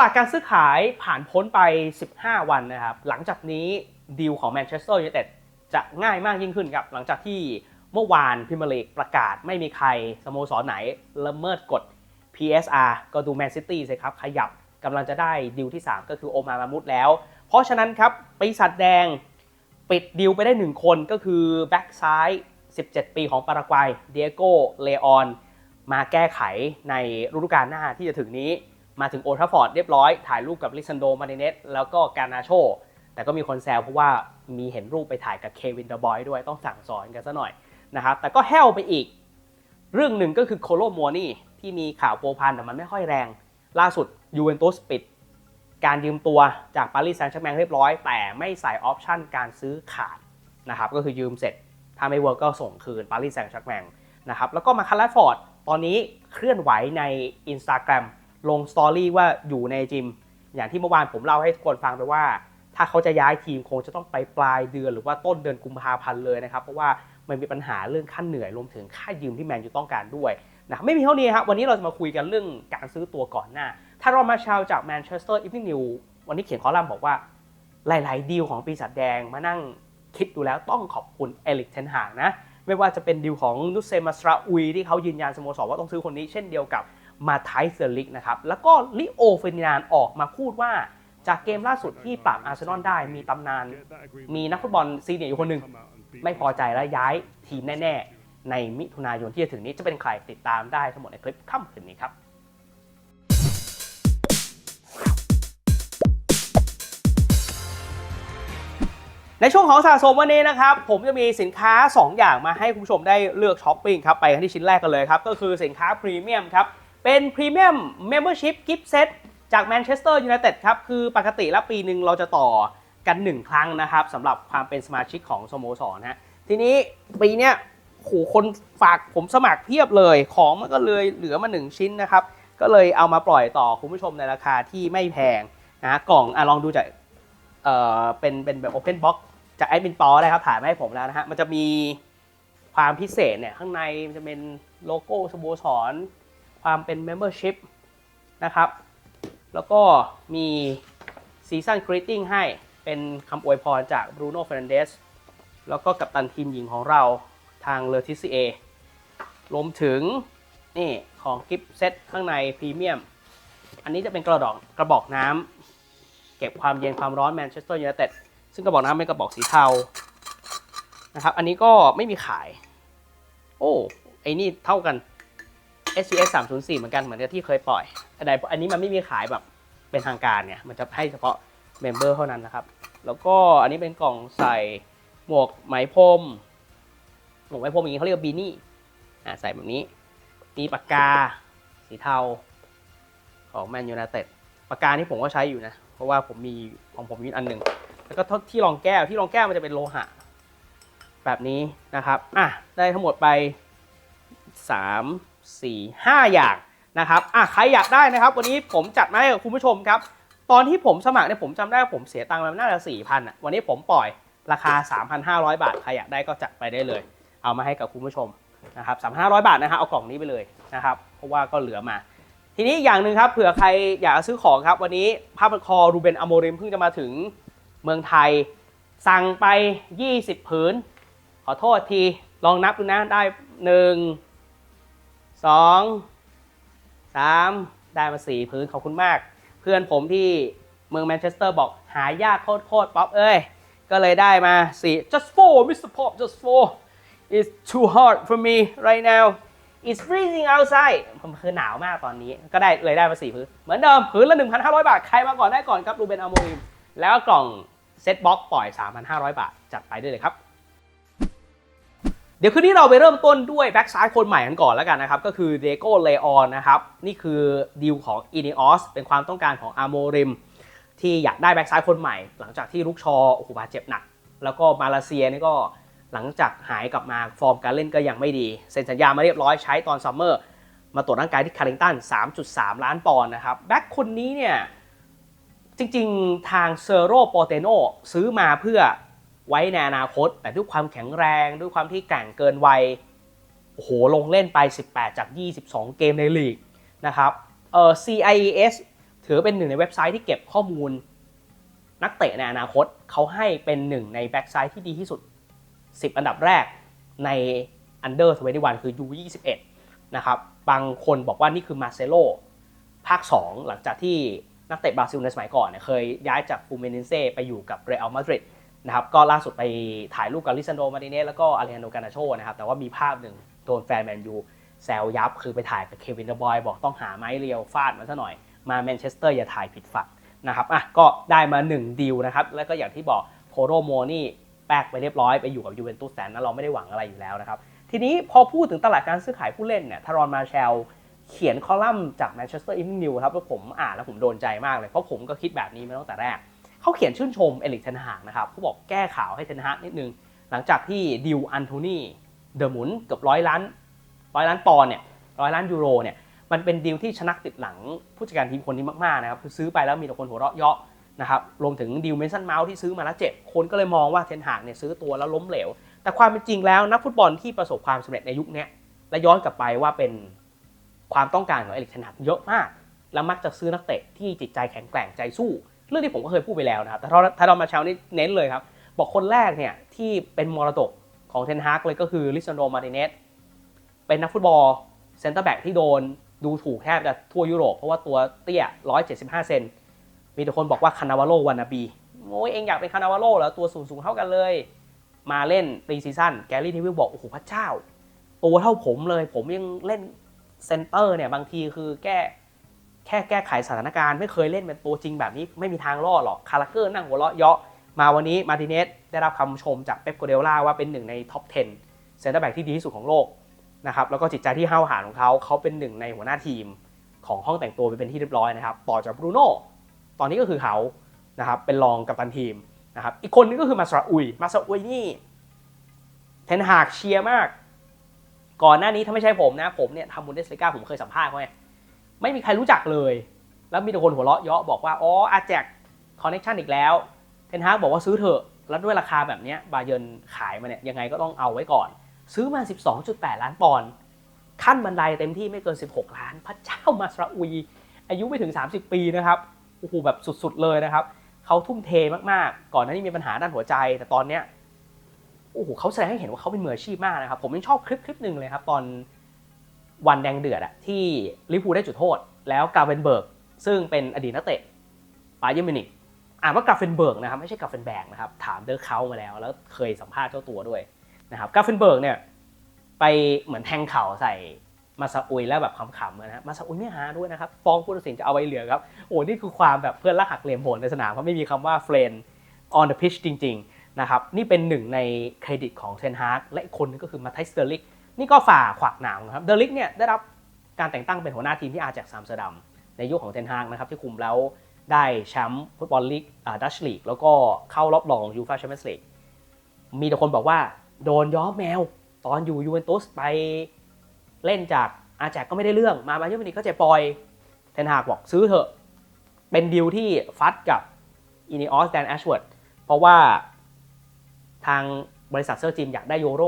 ลาดการซื้อขายผ่านพ้นไป 15 วันนะครับ หลังจากนี้ดีลของแมนเชสเตอร์ยูไนเต็ดจะง่ายมากยิ่งขึ้นครับ หลังจากที่เมื่อวานพิมยร์ลีกประกาศไม่มีใครสโมสรไหนละเมิดกฎ PSR ก็ดูแมนซิตี้สิครับ ขยับกำลังจะได้ดีลที่ 3 ก็คือโอมามามุดแล้ว เพราะฉะนั้นครับปีศาจแดงปิดดีลไปได้ 1 คนก็คือแบ็กซ้าย 17 ปีของปารากวัยเดียโกเลออน มาแก้ไขในฤดูกาลหน้าที่จะถึงนี้ มาถึงโอทราฟอร์ดเรียบร้อยถ่ายรูปกับลิซันโดมาเนเนสแล้วก็การนาโช แต่ก็มีคนแซวเพราะว่ามีเห็นรูปไปถ่ายกับเควินเดอะบอยด้วยต้องสั่งสอนกันซะหน่อยนะครับแต่ก็แห้วไปอีก เรื่องหนึ่งก็คือโคโลมัวนี่ที่มีข่าวโปรพันแต่มันไม่ค่อยแรง ล่าสุดยูเวนตุสปิดการยืมตัวจากปารีสแซงต์แชร์แมงเรียบร้อย แต่ไม่ใส่ออปชั่นการซื้อขาดนะครับก็คือยืมเสร็จ ถ้าไม่เวิร์กก็ส่งคืนปารีสแซงต์แชร์แมงนะครับแล้วก็มาคาร์ลฟอร์ดตอนนี้เคลื่อนไหวใน Instagram ลงสตอรี่ว่าอยู่ในจิม อย่างที่เมื่อวานผมเล่าให้ทุกคนฟังไปว่า ถ้าเขาจะย้ายทีมคงจะต้องไปปลายเดือนหรือว่าต้นเดือนกุมภาพันธ์เลยนะครับ เพราะว่ามันมีปัญหาเรื่องค่าเหนื่อยรวมถึงค่ายืมที่แมนยูต้องการด้วยนะไม่มีเท่านี้ครับวันนี้เราจะมาคุยกันเรื่องการซื้อตัวก่อนหน้า ถ้าเรามาชาวจากแมนเชสเตอร์อีฟ n ิ n นิววันนี้เขียนคอลัมน์บอกว่าหลาย ๆ ดีลของปีศาจแดงมานั่งคิดดูแล้วต้องขอบคุณเอลิกเทนหางนะไม่ว่าจะเป็นดีลของนุสเซมาสราอุยที่เขายืนยันสโมสรว่าต้องซื้อคนนี้เช่นเดียวกับ มาไทเซอร์ลิกนะครับแล้วก็ลิโอเฟรดินาน์ออกมาพูดว่าจากเกมล่าสุดที่ปราบอาร์เซนอลได้มีตำนาน มีนักฟุตบอลซีเนียร์อยู่คนหนึ่งไม่พอใจและย้ายทีมแน่ ๆ ในมิถุนายนที่จะถึงนี้จะเป็นใครติดตามได้ทั้งหมดในคลิปค่ำคืนนี้ครับในช่วงของสะสมวันนี้นะครับ ผมจะมีสินค้า 2 อย่างมาให้คุณผู้ชมได้เลือกช้อปปิ้งครับ ไปกันที่ชิ้นแรกกันเลยครับ ก็คือสินค้าพรีเมียมครับ เป็นพรีเมียมเมมเบอร์ชิพกิฟต์เซตจากแมนเชสเตอร์ยูไนเต็ดครับ คือปกติแล้วปีหนึ่งเราจะต่อกัน 1 ครั้งนะครับสำหรับความเป็นสมาชิกของสโมสรฮะทีนี้ปีเนี้ยโหคนฝากผมสมัครเพียบเลยของมันก็เลยเหลือมา 1 ชิ้นนะครับ ก็เลยเอามาปล่อยต่อคุณผู้ชมในราคาที่ไม่แพงนะกล่องอะลองดูจากเอ่อเป็นเป็นแบบ Open Box จากแอดมินปอได้ครับถ่ายมาให้ผมแล้วนะฮะมันจะมีความพิเศษเนี่ยข้างในมันจะเป็นโลโก้สโมสร ความเป็น Membership นะครับ แล้วก็มีซีซั n นกรีตติ้งให้เป็นคำอวยพรจากบรูโน่เฟรนเดสแล้วก็กับตันทีมหญิงของเราทางเลอทิซีเอรวมถึงนี่ของกิฟต์เซตข้างในพรีเมียม อันนี้จะเป็นกระดองกระบอกน้ำเก็บความเย็นความร้อนแมนเชสเตอร์ยูไนเต็ดซึ่งกระบอกน้ำเป็นกระบอกสีเทานะครับ อันนี้ก็ไม่มีขาย โอ้ไอ้นี่เท่ากัน SUS 304 เหมือนกันเหมือนกับที่เคยปล่อยอันใดอันนี้มันไม่มีขายแบบเป็นทางการเนี่ย มันจะให้เฉพาะเมมเบอร์เท่านั้นนะครับ แล้วก็อันนี้เป็นกล่องใส่หมวกไหมพรม หมวกไหมพรมอย่างนี้เขาเรียกบีนี่อ่าใส่แบบนี้ มีปากกา สีเทา ของแมนยู i นเต็ดปากกาที่ผมก็ใช้อยู่นะ เพราะว่าผมมีของผมมีอันหนึ่ง แล้วก็ที่รองแก้ว ที่รองแก้วมันจะเป็นโลหะ แบบนี้นะครับ อะ ได้ทั้งหมดไป3 4 5 อย่างนะครับอะใครอยากได้นะครับ วันนี้ผมจัดมาให้กับคุณผู้ชมครับ ตอนที่ผมสมัครเนี่ยผมจำได้ว่าผมเสียตังค์ไปน่าจะ4,000อะวันนี้ผมปล่อยราคา 3,500 บาท ใครอยากได้ก็จัดไปได้เลย เอามาให้กับคุณผู้ชมนะครับ3,500 บาทนะครับเอากล่องนี้ไปเลยนะครับ เพราะว่าก็เหลือมา ทีนี้อย่างหนึ่งครับเผื่อใครอยากซื้อของครับ วันนี้ผ้าพันคอรูเบนอโมริมเพิ่งจะมาถึงเมืองไทย สั่งไป 20 ผืน ขอโทษที ลองนับดูนะได้ 1 2 3ได้มา4ผืนขอบคุณมาก เพื่อนผมที่เมืองแมนเชสเตอร์บอกหายากโคตรๆป๊อปเอ้ย ก็เลยได้มา4 just four Mr. Pop just four it's too hot for me right now it's freezing outside ผมคือหนาวมากตอนนี้ ก็ได้เลยได้มาสี่พื้น เหมือนเดิมพื้นละ 1,500 บาท ใครมาก่อนได้ก่อนครับรูเบนอโมริมแล้วกล่องเซ็ตบ็อกปล่อย 3,500 บาท จัดไปด้เลยครับ เดี๋ยวคืนนี้เราไปเริ่มต้นด้วยแบ็กซ้ายคนใหม่กันก่อนแล้วกันนะครับ ก็คือเดโก้เลออนนะครับ นี่คือดีลของอีเนออสเป็นความต้องการของอาโมริม ที่อยากได้แบ็กซ้ายคนใหม่ หลังจากที่ลุกชอโอ้โหบาดเจ็บหนัก แล้วก็มาเลเซียนี่ก็หลังจากหายกลับมาฟอร์มการเล่นก็ยังไม่ดี เซ็นสัญญามาเรียบร้อยใช้ตอนซัมเมอร์มาตรวจร่างกายที่คาริงตัน 3.3 ล้านปอนด์นะครับแบ็คคนนี้เนี่ยจริงๆทางเซอร์โรโปเตโนซื้อมาเพื่อ ไว้ในอนาคต แต่ด้วยความแข็งแรงด้วยความที่แกร่งเกินวัยโอ้โหลงเล่นไป 18 จาก 22 เกมในลีกนะครับเอ่อ CIES ถือเป็นหนึ่งในเว็บไซต์ที่เก็บข้อมูล นักเตะในอนาคตเขาให้เป็นหนึ่งในแบ็กไซต์ที่ดีที่สุด 10 อันดับแรกใน Under 21คือ U21 นะครับบางคนบอกว่านี่คือมาเซโลภาค 2 หลังจากที่นักเตะบราซิลในสมัยก่อนเนี่ยเคยย้ายจากฟูเมนินเซไปอยู่กับเรอัลมาดริด นะครับก็ล่าสุดไปถ่ายรูปกับลิซันโดมาดิเนสแล้วก็อาริอันโดกานาโชนะครับแต่ว่ามีภาพหนึ่งโดนแฟนแมนยูแซวยับคือไปถ่ายกับเควินเดอะบอยบอกต้องหาไม้เรียวฟาดมาซะหน่อย มาแมนเชสเตอร์อย่าถ่ายผิดฝักนะครับอะก็ได้มา 1 ดีลนะครับ แล้วก็อย่างที่บอกโคโรโมนี่แปกไปเรียบร้อยไปอยู่กับยูเวนตุสแต่นั้นเราไม่ได้หวังอะไรอยู่แล้วนะครับทีนี้พอพูดถึงตลาดการซื้อขายผู้เล่นเนี่ยทารอนมาแชลเขียนคอลัมน์จากแมนเชสเตอร์อินนิวครับแล้วผมอ่านแล้วผมโดนใจมากเลย เพราะผมก็คิดแบบนี้มาตั้งแต่แรก เขาเขียนชื่นชมเอลิกเทนฮากนะครับเขาบอกแก้ข่าวให้เทนฮากนิดนึง หลังจากที่ดิวอันโทนีเดอะหมุนเกือบร้อยล้านร้อยล้านปอนด์เนี่ยร้อยล้านยูโรเนี่ยมันเป็นดีลที่ชนะติดหลังผู้จัดการทีมคนนี้มากๆนะครับคือซื้อไปแล้วมีแต่คนหัวเราะเยาะนะครับรวมถึงดิวเมสันเมาส์ที่ซื้อมาแล้วเจ็บคนก็เลยมองว่าเทนฮากเนี่ยซื้อตัวแล้วล้มเหลว แต่ความเป็นจริงแล้วนักฟุตบอลที่ประสบความสำเร็จในยุคนี้และย้อนกลับไปว่าเป็นความต้องการของเอลิกเทนฮากเยอะมาก แล้วมักจะซื้อนักเตะที่จิตใจแข็งแกร่งใจสู้ เรื่องที่ผมก็เคยพูดไปแล้วนะครับ แต่ถ้าเรามาเช้านี้เน้นเลยครับ บอกคนแรกเนี่ยที่เป็นมรดกของเทนฮากเลยก็คือลิซันโดมาร์ติเนสเป็นนักฟุตบอลเซนเตอร์แบ็กที่โดนดูถูกแทบจะทั่วยุโรป เพราะว่าตัวเตี้ย 175 เซน มีแต่คนบอกว่าคานาวาโลวานาบีโอ้ยเองอยากเป็นคานาวาโลแล้วตัวสูงสูงเท่ากันเลย มาเล่นปรีซีซั่นแกลลี่นิวิลบอก โอ้โหพระเจ้า ตัวเท่าผมเลย ผมยังเล่นเซนเตอร์เนี่ย บางทีคือแก้ แค่แก้ไขสถานการณ์ไม่เคยเล่นเป็นตัวจริงแบบนี้ไม่มีทางรอดหรอกคาราเกอร์นั่งหัวเราะเยาะมาวันนี้มาติเนสได้รับคำชมจากเป๊ปโกเดล่าว่าเป็นหนึ่งในท็อป 10 เซนเตอร์แบ็กที่ดีที่สุดของโลกนะครับแล้วก็จิตใจที่ห้าวหาญของเขาเขาเป็นหนึ่งในหัวหน้าทีมของห้องแต่งตัวไปเป็นที่เรียบร้อยนะครับต่อจากบรูโน่ตอนนี้ก็คือเขานะครับเป็นรองกัปตันทีมนะครับอีกคนนึงก็คือมาซาอุยมาซาอุยนี่เทนฮากเชียร์มาก ก่อนหน้านี้ถ้าไม่ใช่ผมนะผมเนี่ยทำบุนเดสเลกาผมเคยสัมภาษณ์เขาไง ไม่มีใครรู้จักเลย แล้วมีแต่คนหัวเราะเยาะบอกว่าอ๋ออาแจกคอนเน t ชันอีกแล้วเทนฮากบอกว่าซื้อเถอะแล้วด้วยราคาแบบนี้บาเยินขายมาเนี่ยยังไงก็ต้องเอาไว้ก่อน ซื้อมา 12.8 ล้านปอนด์ขั้นบันไดเต็มที่ไม่เกิน 16 ล้าน พระเจ้ามาสราอุย อายุไม่ถึง 30 ปีนะครับโอ้โหแบบสุดๆเลยนะครับเขาทุ่มเทมากๆ ก่อนหน้านี้มีปัญหาด้านหัวใจ แต่ตอนเนี้ยโอ้โหเขาแสดงให้เห็นว่าเขาเป็นมืออาชีพมากนะครับ ผมยังชอบคลิปคลิปหนึ่งเลยครับ ตอน วันแดงเดือดอะที่ลิพูได้จุดโทษ แล้วกาเวนเบิร์กซึ่งเป็นอดีตนักเตะบาเยอร์มินิกอ่านว่ากาเฟนเบิร์กนะครับไม่ใช่กาเฟนแบกนะครับถามเดอร์เขามาแล้ว แล้วเคยสัมภาษณ์เจ้าตัวด้วยนะครับกาเฟนเบิร์กเนี่ยไปเหมือนแทงเข่าใส่มาซาอุยแล้วแบบขำๆนะฮะมาซาอุยไม่หาด้วยนะครับฟ้องผู้ตัดสินจะเอาไว้เหลือครับโอ้นี่คือความแบบเพื่อนรักหักเหลี่ยมโหดในสนามเพราะไม่มีคำว่าเฟรน on the pitch จริง ๆ นะครับ นี่เป็นหนึ่งในเครดิตของเซนฮาร์กและอีกคนนึงก็คือมาไทสเตอร์ลิก นี่ก็ฝ่าขวากหนามนะครับเดลิกเนี่ยได้รับการแต่งตั้งเป็นหัวหน้าทีมที่อาจากซัมสเตอร์ดัมในยุคของเทนฮากนะครับที่คุมแล้วได้แชมป์ฟุตบอลลีกดัชลีกแล้วก็เข้ารอบรองยูฟ่าแชมเปี้ยนส์ลีกมีแต่คนบอกว่าโดนย้อมแมว ตอนอยู่ยูเวนตุสไปเล่นจากอาแจกก็ไม่ได้เรื่องมาบาเยอร์มิวนิกก็เจ็บปอยเทนฮากบอกซื้อเถอะ เป็นดีลที่ฟัดกับอินิออสแดนแอชเวิร์ดเพราะว่าทางบริษัทเซอร์จิมอยากได้โยโร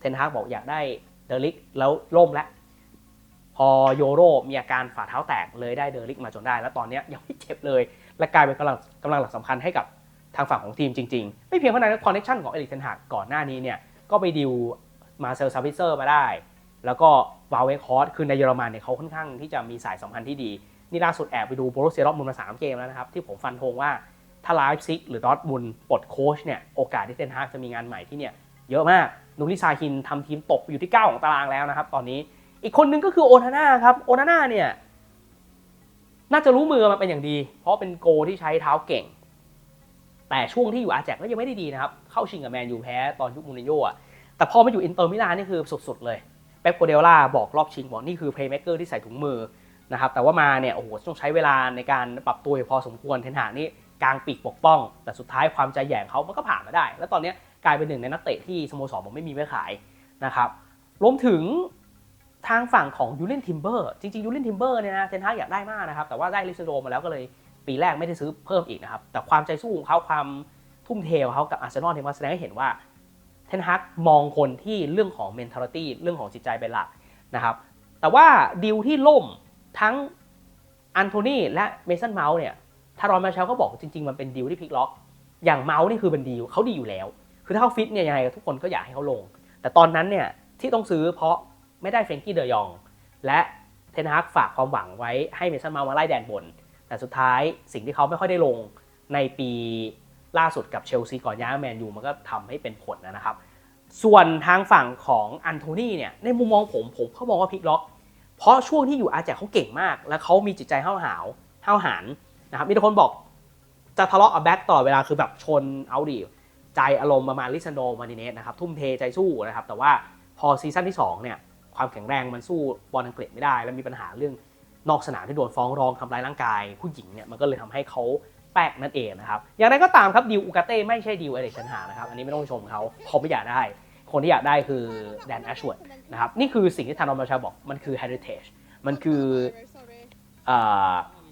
เทนฮากบอกอยากได้ เดลิกแล้วล่มแล้วพอโยโรมีอาการฝ่าเท้าแตกเลยได้เดอริกมาจนได้ แล้วตอนนี้ยังไม่เจ็บเลย และกลายเป็นกำลังกำลังหลักสำคัญให้กับทางฝั่งของทีมจริง ๆ ไม่เพียงเท่านั้นคอนเนคชั่นของเอริกเทนฮากก่อนหน้านี้เนี่ยก็ไปดิวมาเซลซาวิเซอร์มาได้ แล้วก็วาเวคอร์สคือในเยอรมันเนี่ยเขาค่อนข้างที่จะมีสายสัมพันธ์ที่ดี นี่ล่าสุดแอบไปดูโบรุสเซียดอร์ทมุนมาสามเกมแล้วนะครับ ที่ผมฟันธงว่าถ้าไลฟ์ซิกหรือดอทมุนปลดโค้ชเนี่ยโอกาสที่เทนฮากจะมีงานใหม่ที่เนี่ยเยอะมาก นูริซาฮินทำทีมตกอยู่ที่ 9 ของตารางแล้วนะครับ ตอนนี้อีกคนนึงก็คือโอนาน่าครับโอนาน่าเนี่ยน่าจะรู้มือมาเป็นอย่างดี เพราะเป็นโกที่ใช้เท้าเก่ง แต่ช่วงที่อยู่อาแจกก็ยังไม่ได้ดีนะครับ เข้าชิงกับแมนยูแพ้ตอนยุคมูรินโญ่อะแต่พอมาอยู่อินเตอร์มิลานนี่คือสุดๆเลยเป๊ปโกเดล่าบอกรอบชิงบอกนี่คือเพลย์เม k เกอร์ที่ใส่ถุงมือนะครับแต่ว่ามาเนี่ยโอ้โหต้องใช้เวลาในการปรับตัวพอสมควรเทนหานี่กลางปีกปกป้อง แต่สุดท้ายความใจแย่งเขามันก็ผ่านมาได้ แล้วตอนนี้ กลายเป็นหนึ่งในนักเตะที่สโมสรผมไม่มีไว้ขายนะครับรวมถึงทางฝั่งของยูเลนทิมเบอร์จริงๆยูเลนทิมเบอร์เนี่ยนะเทนฮากอยากได้มากนะครับ แต่ว่าได้ลิซโดมาแล้วก็เลยปีแรกไม่ได้ซื้อเพิ่มอีกนะครับ แต่ความใจสู้ของเขาความทุ่มเทของเขากับอาร์เซนอลเนี่ยมาแสดงให้เห็นว่าเทนฮากมองคนที่เรื่องของ mentality เรื่องของจิตใจเป็นหลักนะครับ แต่ว่าดีลที่ล่มทั้งอันโทนีและเมสันเมาส์เนี่ยทารอนมาเชลก็บอกจริง ๆ มันเป็นดีลที่พลิกล็อก อย่างเมาส์นี่คือเป็นดีลเขาดีอยู่แล้ว คือถ้าเขาฟิตเนี่ยยังไงทุกคนก็อยากให้เขาลง แต่ตอนนั้นเนี่ยที่ต้องซื้อเพราะไม่ได้เฟรนกี้เดยอง และเทนฮากฝากความหวังไว้ให้เมสันเมาส์มาไล่แดนบน แต่สุดท้ายสิ่งที่เขาไม่ค่อยได้ลงในปีล่าสุดกับเชลซีก่อนย้ายแมนยูมันก็ทำให้เป็นผลนะครับ ส่วนทางฝั่งของอันโทนีเนี่ยในมุมมองผมผมเขามองว่าพลิกล็อก เพราะช่วงที่อยู่อาแจกเขาเก่งมาก และเขามีจิตใจห้าวหาวห้าวหาญนะครับมีแต่คนบอกจะทะเลาะกับแบ็กตลอดเวลาคือแบบชนเอาดี ใจอารมณ์ประมาณลิซันโดมาดิเนสนะครับทุ่มเทใจสู้นะครับแต่ว่าพอซีซั่นที่2เนี่ยความแข็งแรงมันสู้บอลอังกฤษไม่ได้ แล้วมีปัญหาเรื่องนอกสนามที่โดนฟ้องร้องทำร้ายร่างกาย ผู้หญิงเนี่ยมันก็เลยทำให้เขาแปกนั่นเองนะครับอย่างไรก็ตามครับดิวอูกาเต้ไม่ใช่ดิวเอเดชันหานะครับอันนี้ไม่ต้องชมเขาเขาไม่อยากได้ คนที่อยากได้คือแดนแอชวดนะครับนี่คือสิ่งที่ทานอมราชาบอกมันคือ heritage มันคืออ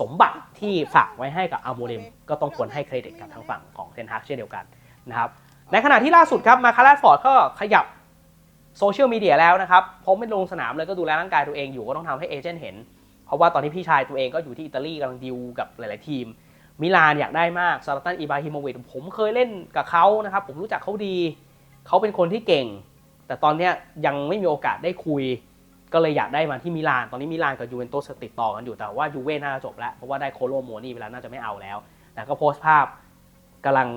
สมบัติที่ฝากไว้ให้กับอัลโมเดมก็ต้องควรให้เครดิตกับทางฝั่งของเทนฮากเช่นเดียวกัน นะครับในขณะที่ล่าสุดครับมาคาร่าฟอร์ดก็ขยับโซเชียลมีเดียแล้วนะครับเพราะไม่ลงสนามเลยก็ดูแลร่างกายตัวเองอยู่ก็ต้องทำให้เอเจนต์เห็น เพราะว่าตอนนี้พี่ชายตัวเองก็อยู่ที่อิตาลีกำลังดิวกับหลาย ๆ ทีม มิลานอยากได้มากซาลตันอิบราฮิโมวิชผมเคยเล่นกับเขานะครับผมรู้จักเขาดีเขาเป็นคนที่เก่ง แต่ตอนนี้ยังไม่มีโอกาสได้คุย ก็เลยอยากได้มาที่มิลานตอนนี้มิลานกับยูเวนตุสติดต่อกันอยู่แต่ว่ายูเว่น่าจะจบแล้วเพราะว่าได้โคโลโมนี่ไปแล้วน่าจะไม่เอาแล้วแต่ก็โพสต์ภาพกำลัง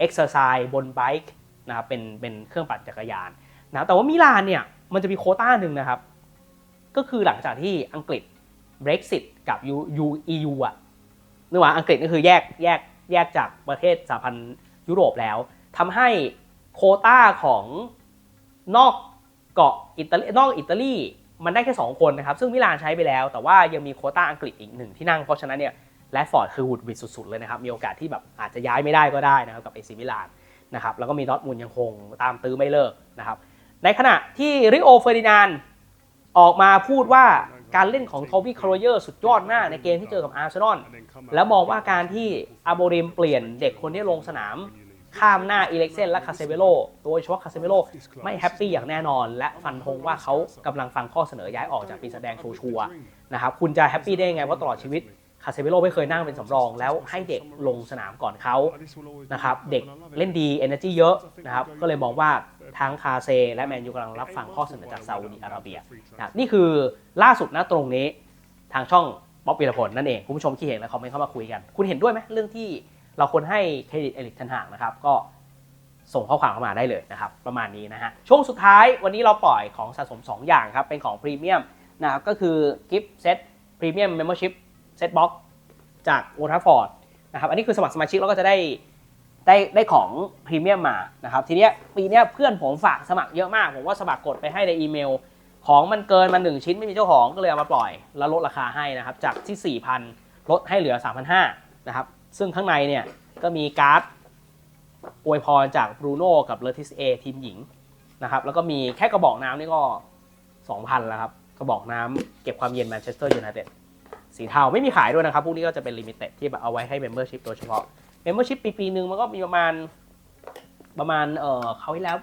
เอ็กซ์ไซส์บนไบค์นะครับเป็นเป็นเครื่องปั่นจักรยานนะแต่ว่ามิลานเนี่ยมันจะมีโคต้าหนึ่งนะครับ ก็คือหลังจากที่อังกฤษ Brexit กับ U U EU อะนึกว่าอังกฤษก็คือแยกแยกแยกจากประเทศสหพันธ์ยุโรปแล้วทำให้โคต้าของนอกเกาะอิตาลีนอกอิตาลีมันได้แค่ 2 คนนะครับ ซึ่งมิลานใช้ไปแล้ว แต่ว่ายังมีโคต้าอังกฤษอีกหนึ่งที่นั่ง เพราะฉะนั้นเนี่ย แรดฟอร์ดคือหุดวิดสุด ๆ เลยนะครับ มีโอกาสที่แบบอาจจะย้ายไม่ได้ก็ได้นะครับกับเอซิมิลานนะครับแล้วก็มีดอทมุนยังคงตามตื้อไม่เลิกนะครับในขณะที่ริโอเฟอร์ดินานออกมาพูดว่าการเล่นของโทบี้คาร์โรเยอร์สุดยอดมากในเกมที่เจอกับอาร์เซนอลแล้วมองว่าการที่อาโบริมเปลี่ยนเด็กคนที่ลงสนามข้ามหน้าอีเล็กเซนและคาเซเบโลโดยเฉพาะคาเซเบโลไม่แฮปปี้อย่างแน่นอน และฟันธงว่าเขากำลังฟังข้อเสนอย้ายออกจากปีแสดงชัวร์ๆนะครับคุณจะแฮปปี้ได้ยังไงว่าตลอดชีวิต คาเซเบโลไม่เคยนั่งเป็นสำรอง แล้วให้เด็กลงสนามก่อนเขานะครับเด็กเล่นดี Energy เยอะนะครับก็เลยมองว่าทั้งคาเซ และแมนยูกำลังรับฟังข้อเสนอจากซาอุดิอาระเบียนะครับนี่คือล่าสุดนะตรงนี้ทางช่องป๊อปปีลพลนั่นเองคุณผู้ชมคิดเห็นแล้วคอมเมนต์เข้ามาคุยกัน คุณเห็นด้วยไหมเรื่องที่เราควรให้เครดิตเอลิกทันหางนะครับก็ส่งข้อความเข้ามาได้เลยนะครับประมาณนี้นะฮะช่วงสุดท้ายวันนี้เราปล่อยของสะสม 2 อย่างครับเป็นของพรีเมียมนะครับก็คือกิฟต์เซตพรีเมียมเมมเบอร์ชิพ เซตบ็อกจากโอทาฟฟอร์ดนะครับอันนี้คือสมัครสมาชิกแล้วก็จะได้ได้ได้ของพรีเมียมมานะครับทีเนี้ยปีเนี้ยเพื่อนผมฝากสมัครเยอะมาก ผมว่าสมัครกดไปให้ในอีเมล ของมันเกินมา1ชิ้นไม่มีเจ้าของก็เลยเอามาปล่อย แล้วลดราคาให้นะครับจากที่ 4,000 ลดให้เหลือ 3,500นะครับซึ่งข้างในเนี่ยก็มีการ์ดอวยพรจากบรูโน่กับเลติสเอทีมหญิงนะครับแล้วก็มีแค่กระบอกน้ำนี่ก็ 2,000แล้วครับกระบอกน้ำเก็บความเย็นแมนเชสเตอร์ยูไนเต็ด สีเทาไม่มีขายด้วยนะครับ พวกนี้ก็จะเป็นลิมิเต็ดที่แบบเอาไว้ให้เมมเบอร์ชิพโดยเฉพาะเมมเบอร์ชิพปีปีหนึ่งมันก็มีประมาณประมาณเออเขาที่แล้ว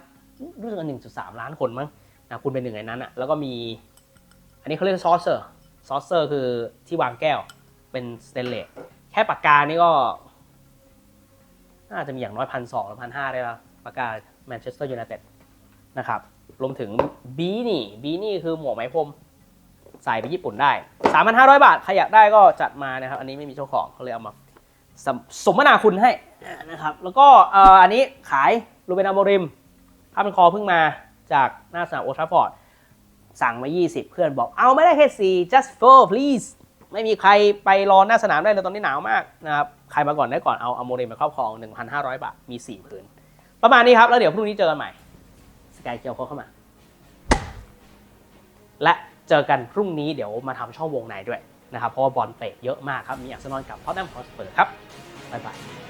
รู้สึกว่า1.3ล้านคนมั้งนะคุณเป็นหนึ่งในนั้นอะแล้วก็มี อันนี้เขาเรียกซอสเซอร์ซอสเซอร์คือที่วางแก้วเป็นสเตนเลสแค่ปากกานี่ก็ น่าจะมีอย่างน้อยพันสองหรือพันห้าได้แล้วปากกาแมนเชสเตอร์ยูไนเต็ดนะครับรวมถึงบีนี่บีนี่คือหมวกไหมพรม ใส่ไปญี่ปุ่นได้ 3,500 บาท ใครอยากได้ก็จัดมานะครับ อันนี้ไม่มีเจ้าของเขาเลยเอามาสมสมนาคุณให้นะครับ แล้วก็อันนี้ขายรูเบนอาโมริมผ้าพันคอเพิ่งมาจากหน้าสนามโอทราฟอร์ด สั่งมา 20 เพื่อนบอกเอาไม่ได้แค่ 4 just four please ไม่มีใครไปรอหน้าสนามได้เลยตอนนี้หนาวมากนะครับ ใครมาก่อนได้ก่อนเอาอโมเรมไปครอบครอง 1,500 บาท มี4ผืนประมาณนี้ครับ แล้วเดี๋ยวพรุ่งนี้เจอกันใหม่ สกายเกียวเข้ามา และ เจอกันพรุ่งนี้เดี๋ยวมาทำช่องวงในด้วยนะครับเพราะว่าบอลเตะเยอะมากครับมีอาร์เซนอลกับท็อตแนมฮอสเปอร์ครับบ๊ายบาย